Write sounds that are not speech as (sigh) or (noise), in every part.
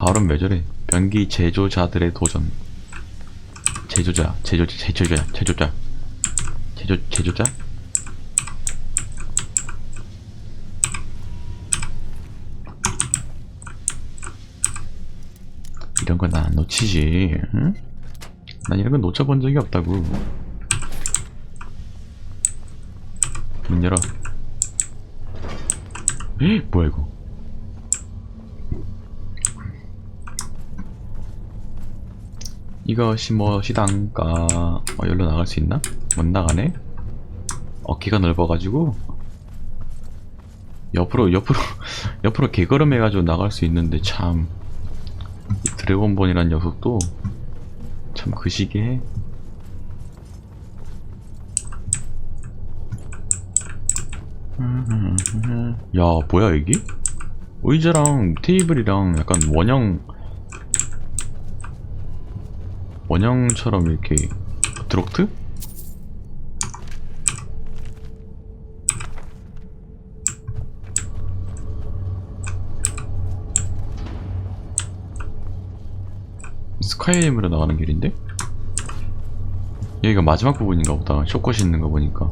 발음 왜 저래? 변기 제조자들의 도전. 제조자, 제조, 제조자, 제조자, 제조, 제조자? 이런 건난안 놓치지, 응? 난 이런 건 놓쳐본 적이 없다고. 문 열어. 헉, (gasps) 뭐야 이거? 이것이 무엇이단가 어, 여기로 나갈 수 있나? 못 나가네? 어깨가 넓어가지고 옆으로 옆으로 (laughs) 옆으로 개걸음 해가지고 나갈 수 있는데 참이 드래곤본이란 녀석도 참 그 시기에 야 뭐야 여기? 의자랑 테이블이랑 약간 원형 원형처럼 이렇게 드록트? 스카이림으로 나가는 길인데? 여기가 마지막 부분인가 보다 쇼컷이 있는 거 보니까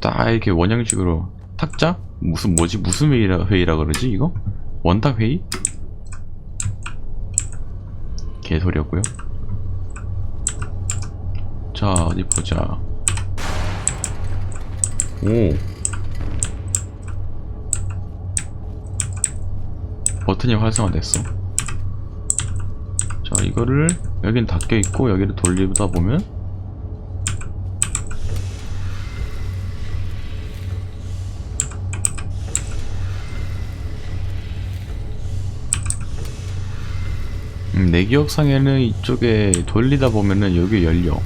딱 이렇게 원형식으로 탁자? 무슨 뭐지? 무슨 회의라, 회의라 그러지 이거? 원탁 회의? 개소리였고요 자 어디 보자. 오. 버튼이 활성화됐어. 자 이거를 여긴 닫혀있고 여기를 돌리다 보면 음, 내 기억상에는 이쪽에 돌리다 보면은 여기 열려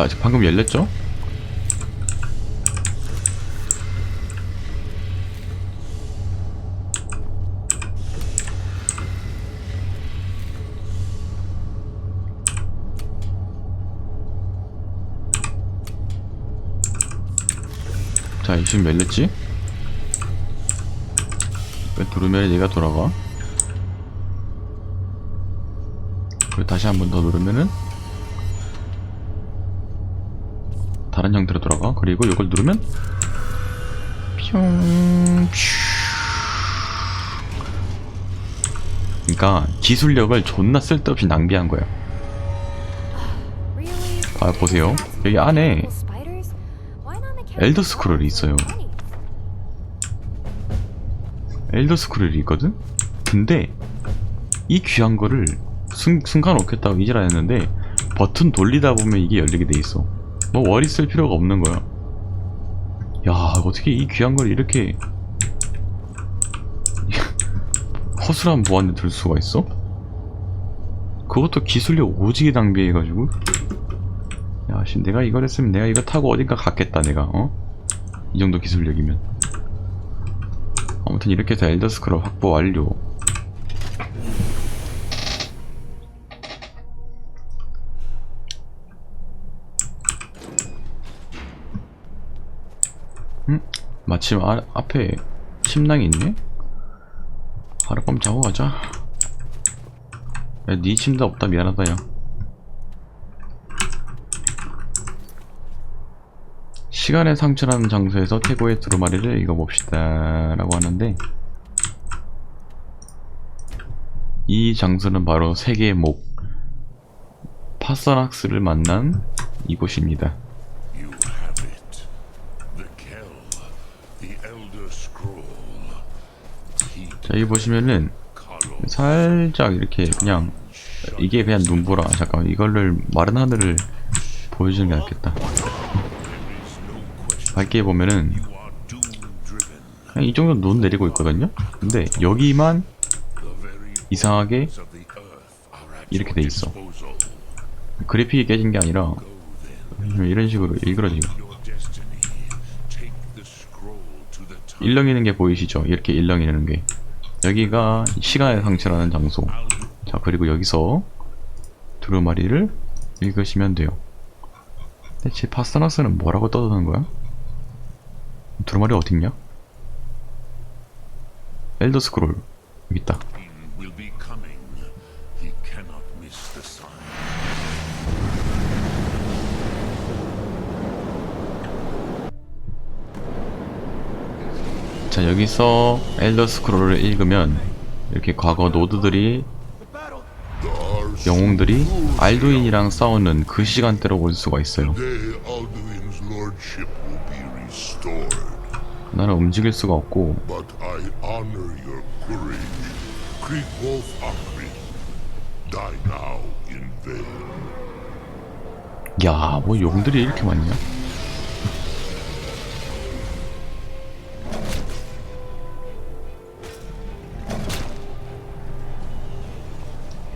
자, 지금 방금 열렸죠? 자, 이 지금 열렸지? 왜 누르면 얘가 돌아가? 그리고 다시 한 번 더 누르면은 다른 형태로 돌아가. 그리고 이걸 누르면 뿅 그러니까 기술력을 존나 쓸데없이 낭비한 거야 아 보세요. 여기 안에 엘더 스크롤이 있어요. 엘더 스크롤이 있거든? 근데 이 귀한 거를 순, 순간 없겠다고 이지라 했는데 버튼 돌리다 보면 이게 열리게 돼 있어 뭐 월이 쓸 필요가 없는 거야. 야, 어떻게 이 귀한 걸 이렇게 (laughs) 허술한 보안에 들 수가 있어? 그것도 기술력 오지게 낭비해가지고. 야, 씨, 내가 이걸 했으면 내가 이거 타고 어딘가 갔겠다, 내가, 어? 이 정도 기술력이면. 아무튼 이렇게 해서 엘더스크롤 확보 완료. 마침 아, 앞에 침낭이 있네? 하룻밤 자고 가자. 야, 네 침대 없다. 미안하다 야. 시간의 상처라는 장소에서 태고의 두루마리를 읽어봅시다. 라고 하는데 이 장소는 바로 세계의 목 파서락스를 만난 이곳입니다 You have it. The Kell, the Elder Scroll. Heat, 자 여기 보시면은 살짝 이렇게 그냥 이게 그냥 눈보라 잠깐 이거를 마른 하늘을 보여주는 게 낫겠다 밝게 보면은. 그냥 이 정도 눈 내리고 있거든요 근데 여기만 이상하게 이렇게 돼 있어. 그래픽이 깨진 게 아니라. 이런 식으로 일그러지고. 일렁이는 게 보이시죠 이렇게 일렁이는 게 여기가 시간의 상처라는 장소 자 그리고 여기서 두루마리를 읽으시면 돼요. 대체 파스나스는 뭐라고 떠드는 거야? 두루마리 어딨냐? 엘더 스크롤 여기 있다. 자 여기서 엘더 스크롤을 읽으면 이렇게 과거 노드들이 영웅들이 알두인이랑 싸우는 그 시간대로 올 수가 있어요. 나는 움직일 수가 없고 but I honor your courage. Krieg Wolf Akrid, die now in vain. 야뭐 용들이 이렇게 많냐?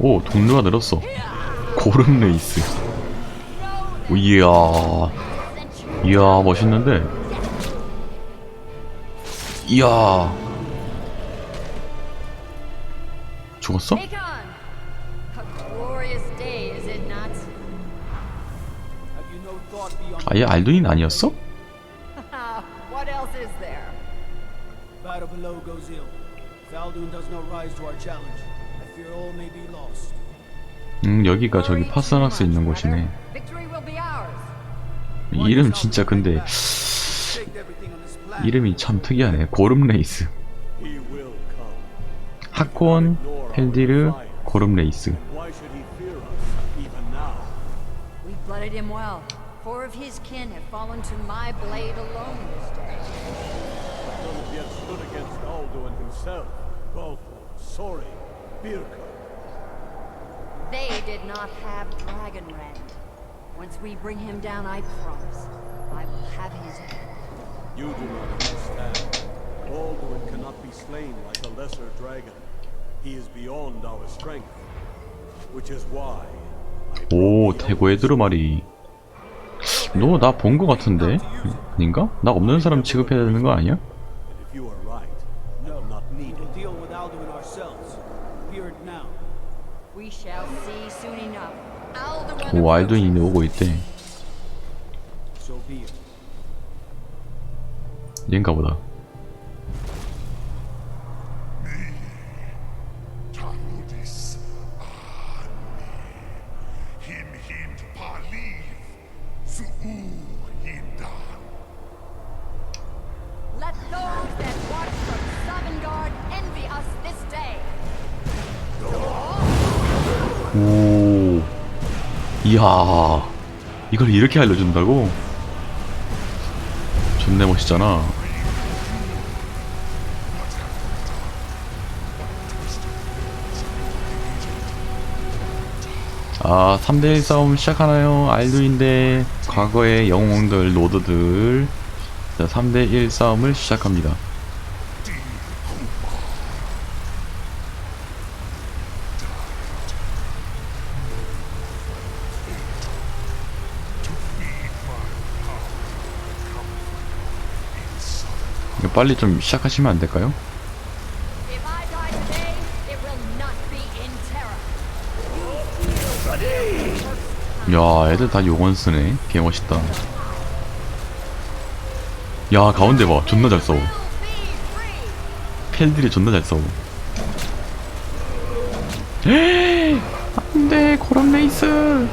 오 동료가 늘었어 고름 레이스 오, 이야 이야 멋있는데 이야 죽었어? 아얘 알두인 아니었어? what else is there? battle below goes ill? Faldoon does not rise to our challenge. 음 여기가 저기 much, 있는. 곳이네. 이름 진짜 근데. 이름이 참 특이하네 고름 레이스. 하콘 헬디르 고름 레이스 Birka. They did not have Dragonrend. Once we bring him down, I promise, I will have his head. You do not understand. Alduin cannot be slain like a lesser dragon. He is beyond our strength. Which is why. 오 the 대고의 두루마리 너나 본 거 같은데 아닌가? 나 없는 사람 취급해야 되는 거 아니야? 오. 알두인이 오고 있대. 얘인가 보다 이야 이걸 이렇게 알려준다고? 존내 멋있잖아 아 3대1 싸움 시작하나요? 알두인데 과거의 영웅들 노드들 자 3대1 싸움을 시작합니다 빨리 좀 시작하시면 안 될까요? 야 애들 다 용원 쓰네. 개멋있다. 야 가운데 봐. 존나 잘 싸워. 펠들이 존나 잘 싸워. 안돼 고람 레이스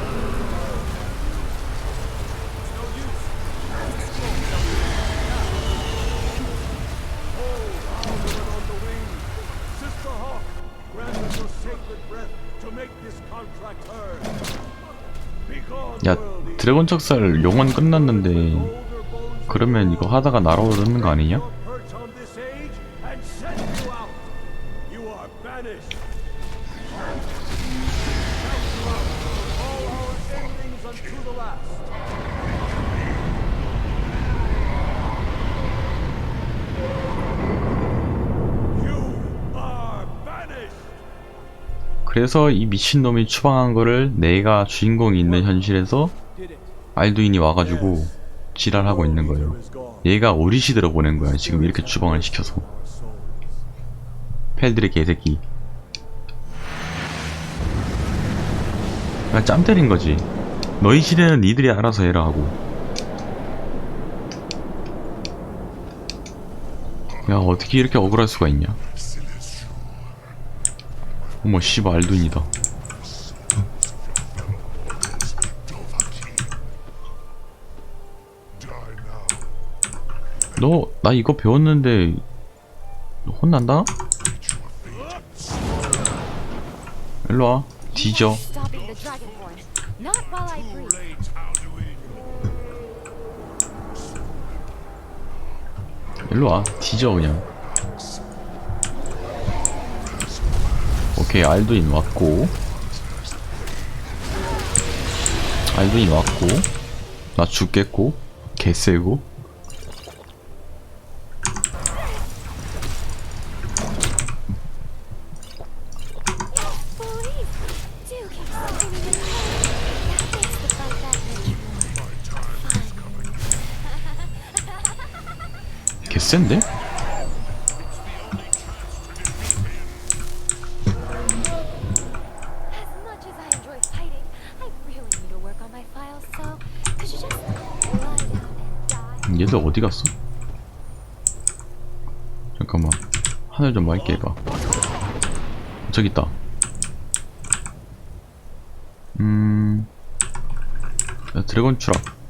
드래곤 척살 용원 끝났는데 그러면 이거 하다가 날아오르는 거 아니냐? 그래서 이 미친놈이 추방한 거를 내가 주인공이 있는 현실에서. 알두인이 와가지고 지랄하고 있는 거예요. 얘가 우리 시대로 보낸 거야 지금 이렇게 추방을 시켜서. 펠들의 개새끼. 그냥 짬 때린 거지. 너희 시대는 니들이 알아서 해라 하고. 야 어떻게 이렇게 억울할 수가 있냐? 어머 씨발 알둔이다 너 나 이거 배웠는데 혼난다? 뒤져 the Dragonborn. Not while I breathe. 일로 와 뒤져 그냥 오케이 알두인 왔고 알두인 왔고 나 죽겠고 개쎄고 Please, do keep screaming in pain. That makes the fight that much more 개쎄인데? As much as I enjoy fighting, I really need to work on my files, so could you just lie down die? 얘들 어디 갔어? 잠깐만 하늘 좀 맑게 해봐 저기 있다 음 야, 드래곤 추락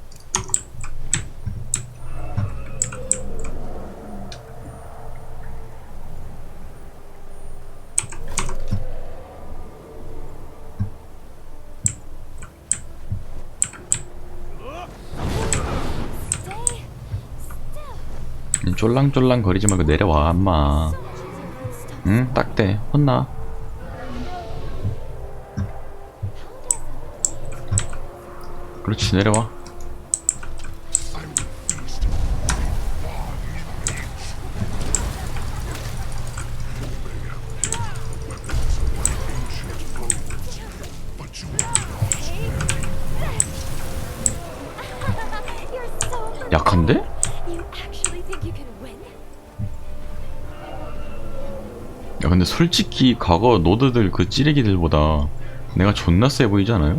쫄랑쫄랑 거리지 말고 내려와 엄마. 응 딱대 혼나 그렇지 내려와 약한데? 근데 솔직히 과거 노드들 그 찌르기들보다 내가 존나 세 보이지 않아요?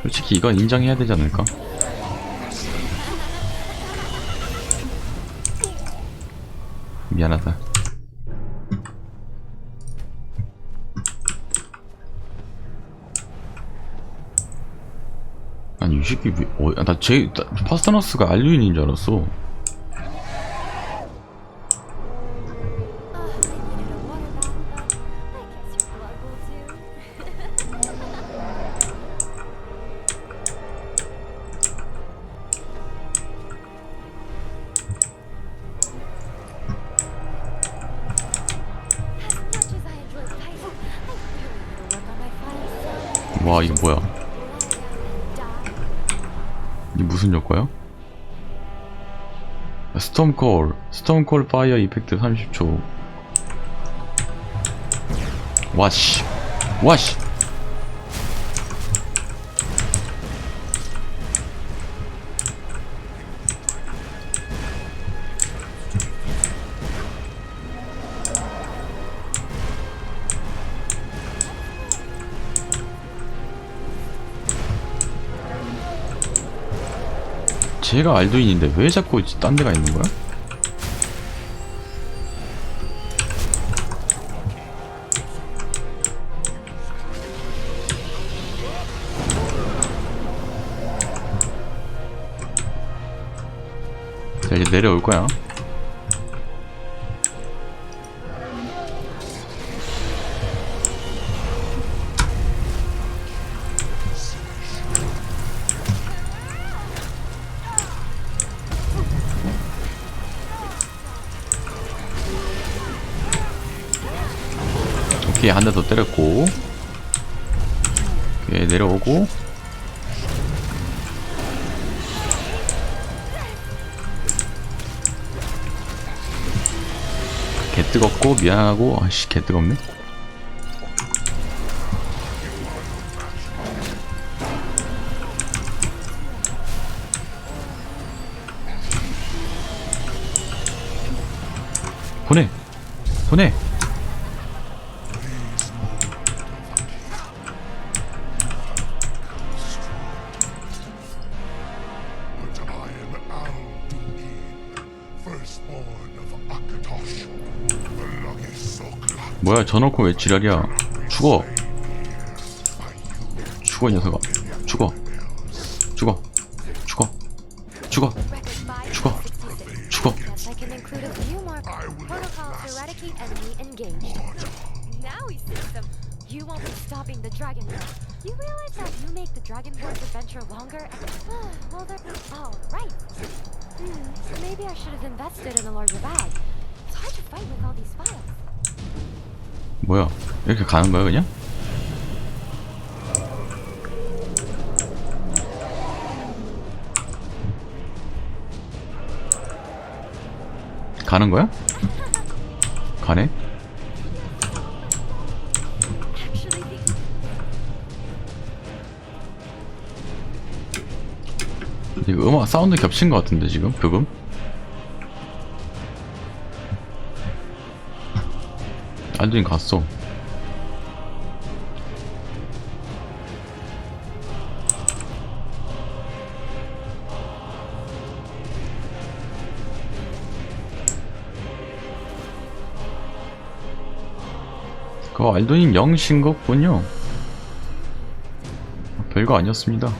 솔직히 이건 인정해야 되지 않을까? 미안하다 아니 이 새끼 왜, 어, 나제 파스타너스가 알류인인 줄 알았어 스톰콜 스톰콜 파이어 이펙트 30초. 와씨 와씨 제가 알두인인데 왜 자꾸 딴 데가 있는 거야? 자 이제 내려올 거야 오케이 한 대 더 때렸고 오케이 내려오고. 개 뜨겁고 미안하고 아씨 개 뜨겁네. 보내 보내 뭐야 저놓고 왜 지랄이야 죽어 죽어 이 녀석아 죽어 죽어 죽어 죽어 Record 5 죽어 66. 죽어. You won't be stopping the Dragon War. You realize that you make the Dragon War's adventure longer? well, they're. Oh, right. Hmm, maybe I should have invested in a larger bag. It's hard to fight with all these files. 뭐야 이렇게 가는 거야 그냥? 가는 거야? 가네? 이거 음악 사운드 겹친 것 같은데 지금 부금? 알두인 갔어. 그 알두인 영신 거군요. 별거 아니었습니다.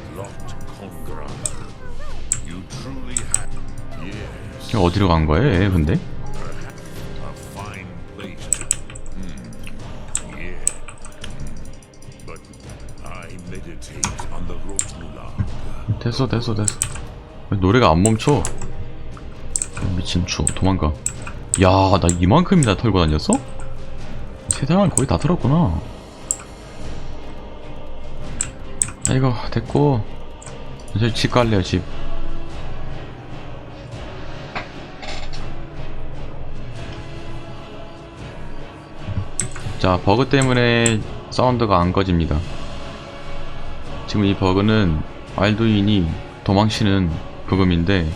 어디로 간 거예요 얘 근데? 됐어 됐어 됐어. 왜 노래가 안 멈춰. 미친 추 도망가. 야 나 이만큼이나 털고 다녔어? 세상을 거의 다 털었구나. 아이고 됐고. 이제 집 갈래요 집. 자, 버그 때문에 사운드가 안 꺼집니다. 지금 이 버그는 알두인이 도망치는 부금인데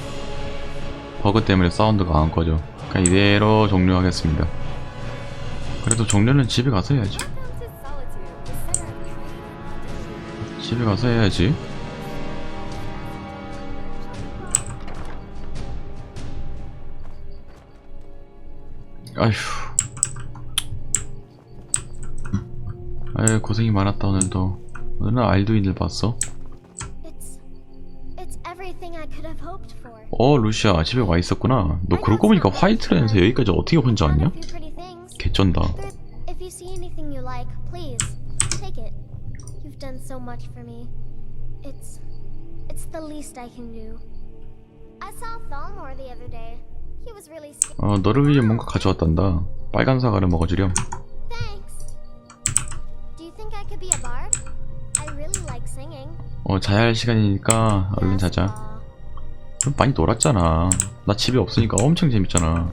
버그 때문에 사운드가 안 꺼져. 그러니까 이대로 종료하겠습니다. 그래도 종료는 집에 가서 해야지. 집에 가서 해야지. 아휴. 아유 고생이 많았다 오늘도. 오늘은 알두인을 봤어. 어 루시아 집에 와 있었구나. 너 그러고 보니까 화이트랜에서 여기까지 어떻게 혼자 왔냐? 개쩐다. 어 너를 위해 뭔가 가져왔단다. 빨간 사과를 먹어주렴. 어 자야 할 시간이니까 얼른 자자. 그럼 많이 놀았잖아. 나 집에 없으니까 엄청 재밌잖아.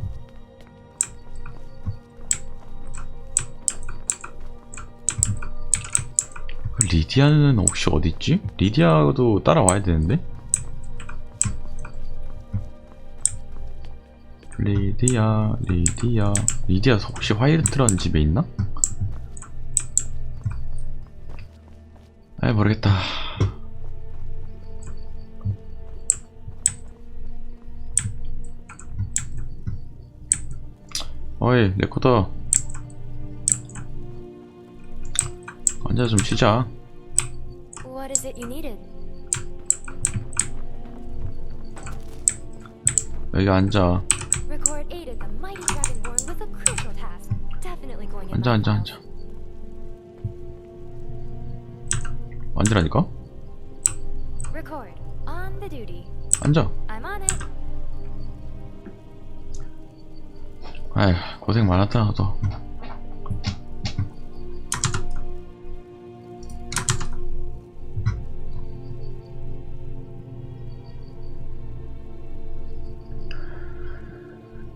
그 리디아는 혹시 어디 있지? 리디아도 따라와야 되는데? 리디아, 리디아, 리디아 혹시 화이트런 집에 있나? 아이 모르겠다. 어이 레코더 앉아 좀 쉬자 What is it you needed? 여기 앉아 앉아 앉아. 앉아 앉으라니까? 앉아. 아휴 고생 많았다 너도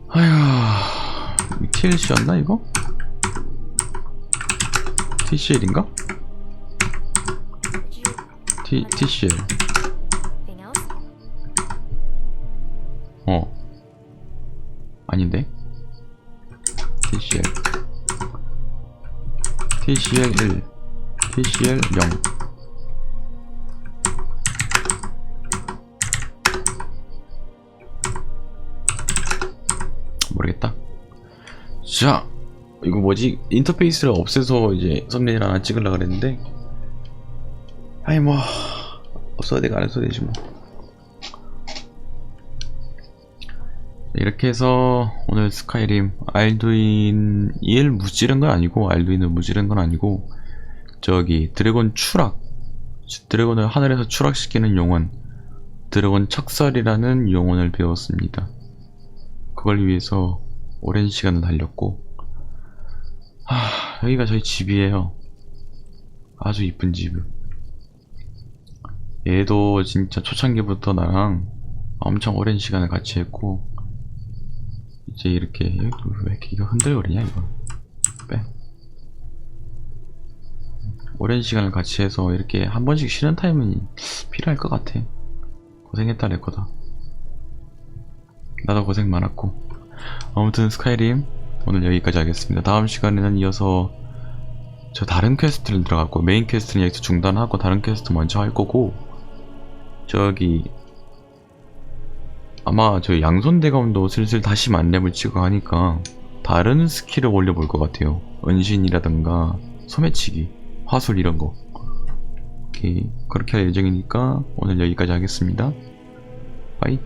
아휴 TLC였나 이거? TCL인가? T, TCL? 어 아닌데 PCL1 PCL0 모르겠다. 자 이거 뭐지? 인터페이스를 없애서 이제 썸네일 하나 찍으려고 그랬는데 아니 뭐 없어도 되고 안 했어도 되지 뭐. 이렇게 해서 오늘 스카이림 알두인 1 무찌른 건 아니고 알두인을 무찌른 건 아니고 저기 드래곤 추락 드래곤을 하늘에서 추락시키는 용언 드래곤 척살이라는 용언을 배웠습니다. 그걸 위해서 오랜 시간을 달렸고 하, 여기가 저희 집이에요. 아주 이쁜 집. 얘도 진짜 초창기부터 나랑 엄청 오랜 시간을 같이 했고 이제 이렇게 왜 이거 흔들거리냐 이거. 빼. 오랜 시간을 같이 해서 이렇게 한 번씩 쉬는 타임은 필요할 것 같아. 고생했다 내 거다. 나도 고생 많았고. 아무튼 스카이림 오늘 여기까지 하겠습니다. 다음 시간에는 이어서 저 다른 퀘스트를 들어갔고 메인 퀘스트는 여기서 중단하고 다른 퀘스트 먼저 할 거고 저기 아마 저 양손대검도 슬슬 다시 만렙을 찍어 하니까 다른 스킬을 올려볼 것 같아요. 은신이라든가 소매치기 화술 이런 거. 오케이. 그렇게 할 예정이니까 오늘 여기까지 하겠습니다. 빠이